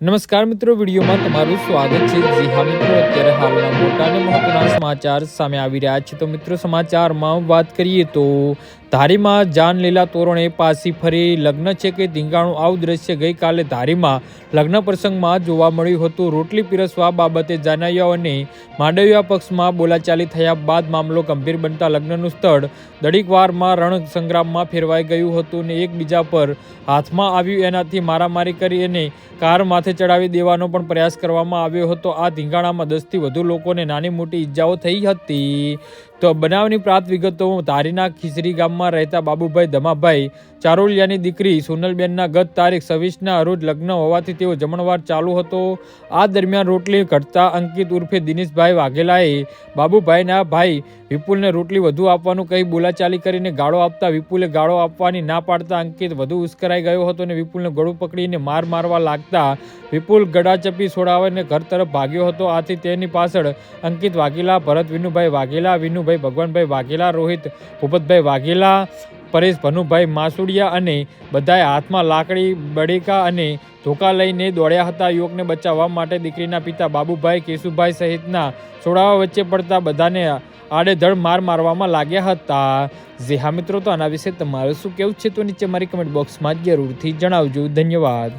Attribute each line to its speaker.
Speaker 1: નમસ્કાર મિત્રો, વિડીયોમાં તમારું સ્વાગત છે. જી હા મિત્રો, અત્યારે હાલના મોટા અને મહત્વના સમાચાર સામે આવી રહ્યા છે. તો મિત્રો, સમાચારમાં વાત કરીએ તો ધારીમાં જાનલીલા તોરણે પાછી ફરી લગ્ન છે કે ધીંગાણું? આવું દ્રશ્ય ગઈકાલે ધારીમાં લગ્ન પ્રસંગમાં જોવા મળ્યું હતું. રોટલી પીરસવા બાબતે જાનૈયાઓ અને માંડવિયા પક્ષમાં બોલાચાલી થયા બાદ મામલો ગંભીર બનતા લગ્નનું સ્થળ દડીકવારમાં રણ સંગ્રામમાં ફેરવાઈ ગયું હતું અને એકબીજા પર હાથમાં આવ્યું. એનાથી મારામારી કરી અને કાર માથે ચડાવી દેવાનો પણ પ્રયાસ કરવામાં આવ્યો હતો. આ ધીંગાણામાં દસથી વધુ લોકોને નાની મોટી ઈજાઓ થઈ હતી. તો બનાવની પ્રાપ્ત વિગતો ધારીના ખીસરી ગામમાં રહેતા બાબુભાઈ ધમાભાઈ ચારોલિયાની દીકરી સોનલબેનના ગત તારીખ છવ્વીસના અરુજ લગ્ન હોવાથી તેઓ જમણવાર ચાલુ હતો. આ દરમિયાન રોટલી ઘટતા અંકિત ઉર્ફે દિનેશભાઈ વાઘેલાએ બાબુભાઈના ભાઈ વિપુલને રોટલી વધુ આપવાનું કહી બોલાચાલી કરીને ગાળો આપતા વિપુલે ગાળો આપવાની ના પાડતા અંકિત વધુ ઉશ્કરાઈ ગયો હતો અને વિપુલને ગળું પકડીને માર મારવા લાગતા વિપુલ ગડાચપી છોડાવીને ઘર તરફ ભાગ્યો હતો. આથી તેની પાછળ અંકિત વાઘેલા, ભરત વિનુભાઈ વાઘેલા, વિનુભાઈ ભગવાનભાઈ વાઘેલા, રોહિત ભૂપતભાઈ વાઘેલા, પરેશ ભનુભાઈ માસુડિયા અને બધાએ હાથમાં લાકડી, બડીકા અને ધોકા લઈને દોડ્યા હતા. યુવકને બચાવવા માટે દીકરીના પિતા બાબુભાઈ, કેશુભાઈ સહિતના છોડાવા વચ્ચે પડતા બધાને આડેધડ માર મારવામાં લાગ્યા હતા. જે હા મિત્રો, તો આના વિશે તમારું શું કેવું છે? તો નીચે મારી કમેન્ટ બોક્સમાં જરૂરથી જણાવજો. ધન્યવાદ.